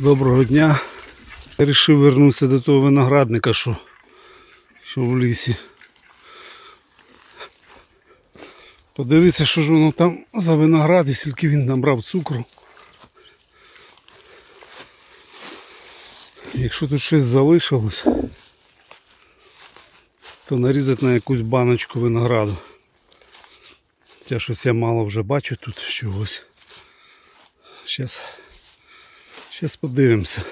Доброго дня. Рішив вернутися до того виноградника, що, що в лісі. Подивитися, що ж воно там за виноград і скільки він набрав цукру. Якщо тут щось залишилось, то нарізати на якусь баночку винограду. Це щось я мало вже бачу тут чогось. Зараз. Зараз подивимося.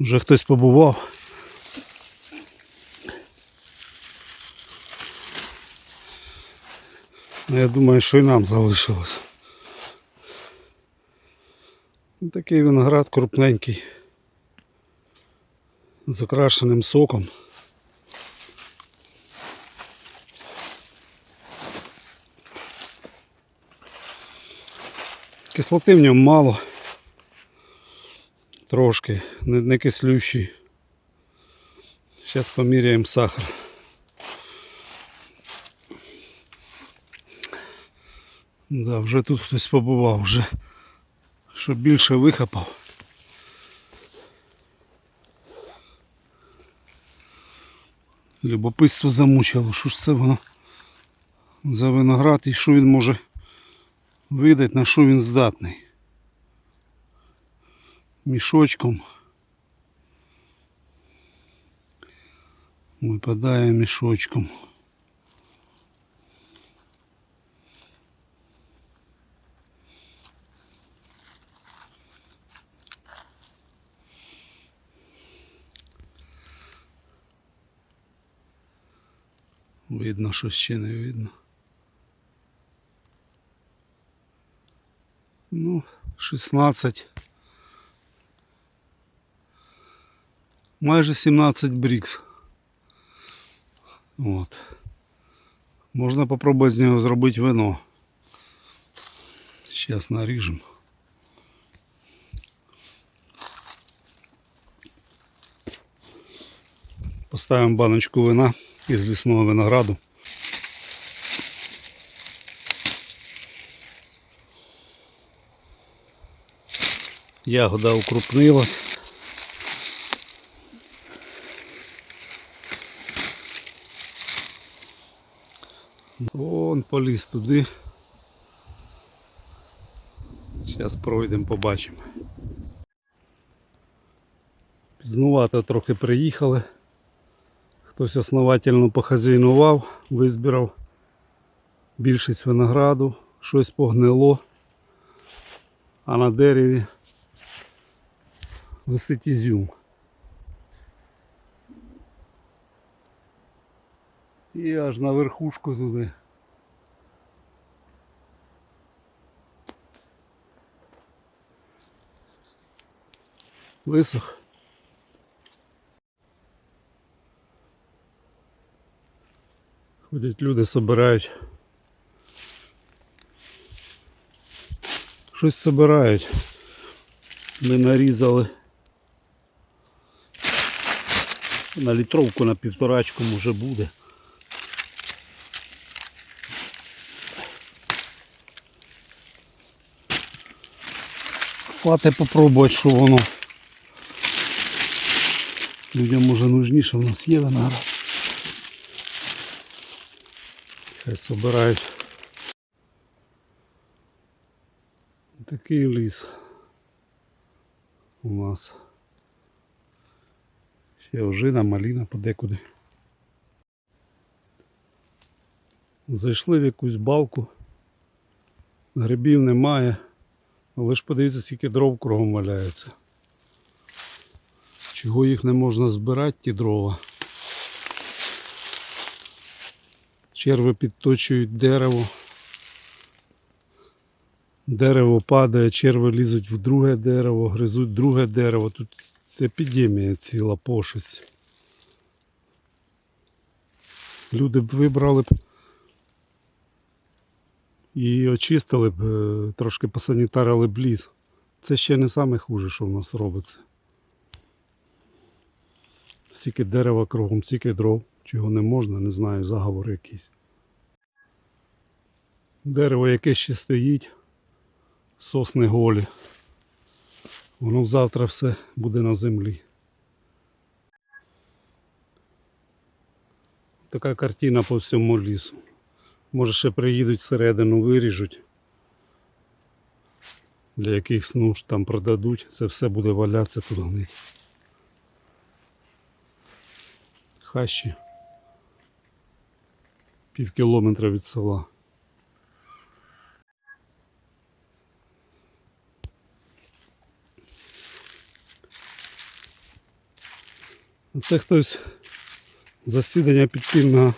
Вже хтось побував. Ну, Я думаю, що і нам залишилось. Такий виноград крупненький. З окрашеним соком. Кислоти в ньому мало. Трошки, не, не кислющий. Зараз поміряємо сахар. Да, вже тут хтось побував, вже що більше вихопав. Любопитство замучило, що ж це воно за виноград і що він може видати, на що він здатний. Мішочком. Випадає мішочком. Видно, що ще не видно. Ну, 16. Майже 17 брікс. От. Можна попробувати з нього зробити вино. Зараз наріжемо. Поставимо баночку вина із лісного винограду. Ягода укрупнилась. Вон поліз туди. Зараз пройдемо, побачимо. Пізнувато трохи приїхали. Хтось основательно похазяйнував, визбирав більшість винограду, щось погнило, а на дереві висить ізюм. І аж на верхушку туди. Висох. Ходять люди, собирають. Щось собирають. Ми нарізали на літровку на півторачку може буде. Хватить попробувати, що воно. Людям може нужніше, в нас є виноград. Хай собирають. Такий ліс у нас. Ожина, маліна подекуди. Зайшли в якусь балку. Грибів немає. Але ж подивіться, скільки дров кругом валяється. Чого їх не можна збирати, ті дрова. Черви підточують дерево. Дерево падає, черви лізуть в друге дерево, гризуть друге дерево. Тут епідемія ціла пошесть. Люди б вибрали б і очистили б, е, трошки посанітарили б ліс. Це ще не саме хуже, що в нас робиться. Стільки дерева кругом, стільки дров, чого не можна, не знаю, заговор якийсь. Дерево, яке ще стоїть, сосни голі. Воно завтра все буде на землі. Така картина по всьому лісу. Може ще приїдуть всередину, виріжуть. Для якихось нужд там продадуть. Це все буде валятися тут гнить. Хащі. Пів кілометра від села. Це хтось засідання підпільного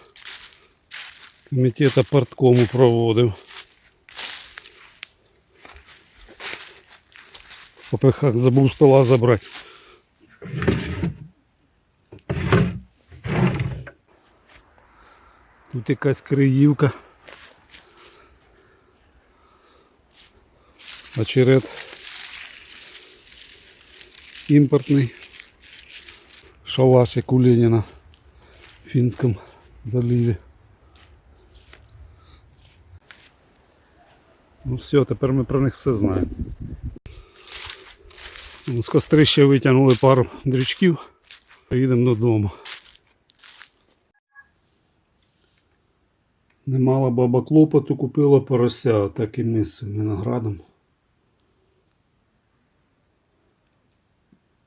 комітету парткому проводив. Попихах забув стола забрати. Тут якась криївка. Очерет імпортний. Шалаш, як у Леніна в Фінському заліві. Ну все, тепер ми про них все знаємо. З кострища витягнули пару дрючків. Поїдемо додому. Немало баба клопоту купила порося таким місцем виноградом.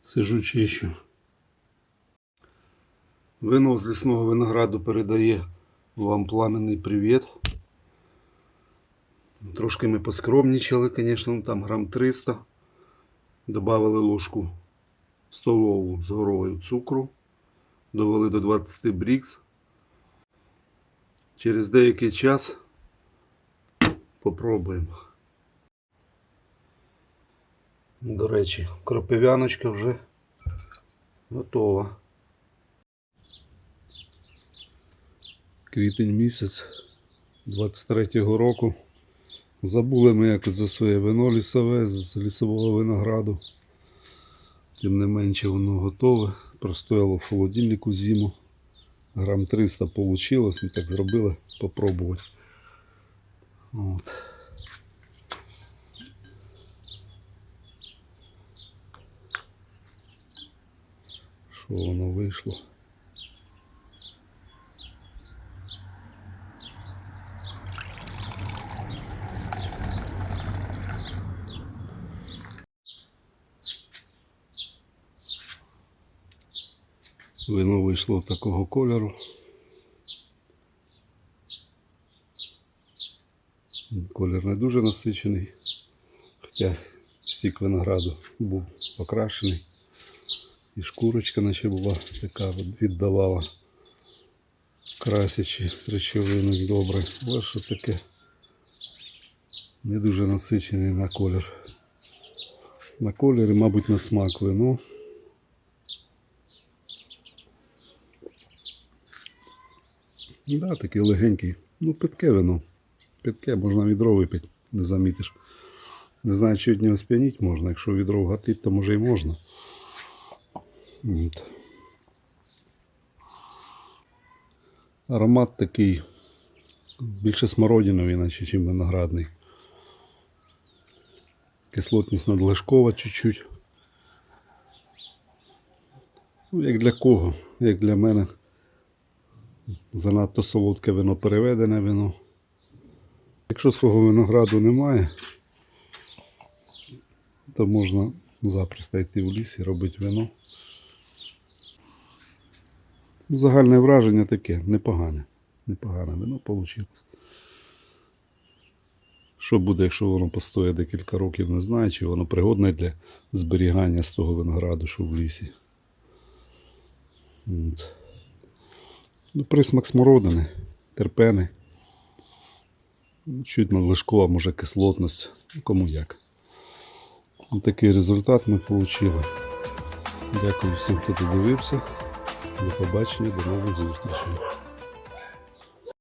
Сижу чищу. Вино з лісного винограду передає вам пламенний привіт. Трошки ми поскромнічали, звісно, там грам 300. Добавили ложку столову з горою цукру. Довели до 20 брікс. Через деякий час попробуємо. До речі, кропивяночка вже готова. Квітень місяць 23-го року. Забули ми якось за своє вино лісове з лісового винограду. Тим не менше воно готове. Простояло в холодильнику зиму. Грам 300 вийшло, ми так зробили попробувати. От. Що воно вийшло? Вино вийшло такого кольору. Колір не дуже насичений, хоча стік винограду був покрашений. І шкурочка наче була така віддавала красячі речовини добре. Але що таке не дуже насичений на колір. На колір і, мабуть, на смак вино. Да, такий легенький. Ну, питке вино. Питке можна відро випити, не замітиш. Не знаю, чи від нього сп'яніть можна. Якщо відро вгатить, то може і можна. От. Аромат такий більше смородиновий, наче, чим виноградний. Кислотність надлишкова чуть-чуть. Ну, як для кого? Як для мене. Занадто солодке вино переведене вино. Якщо свого винограду немає, то можна запросто йти в ліс і робити вино. Загальне враження таке, непогане. Непогане вино вийшло. Що буде, якщо воно постоїть декілька років, не знаю, чи воно пригодне для зберігання з того винограду, що в лісі. От. Ну, присмак смородини, терпени. Ну, Чуть надлишкова, може кислотність, ну, кому як. Ось такий результат ми отримали. Дякую всім, хто додивився. До побачення, до нових зустрічей.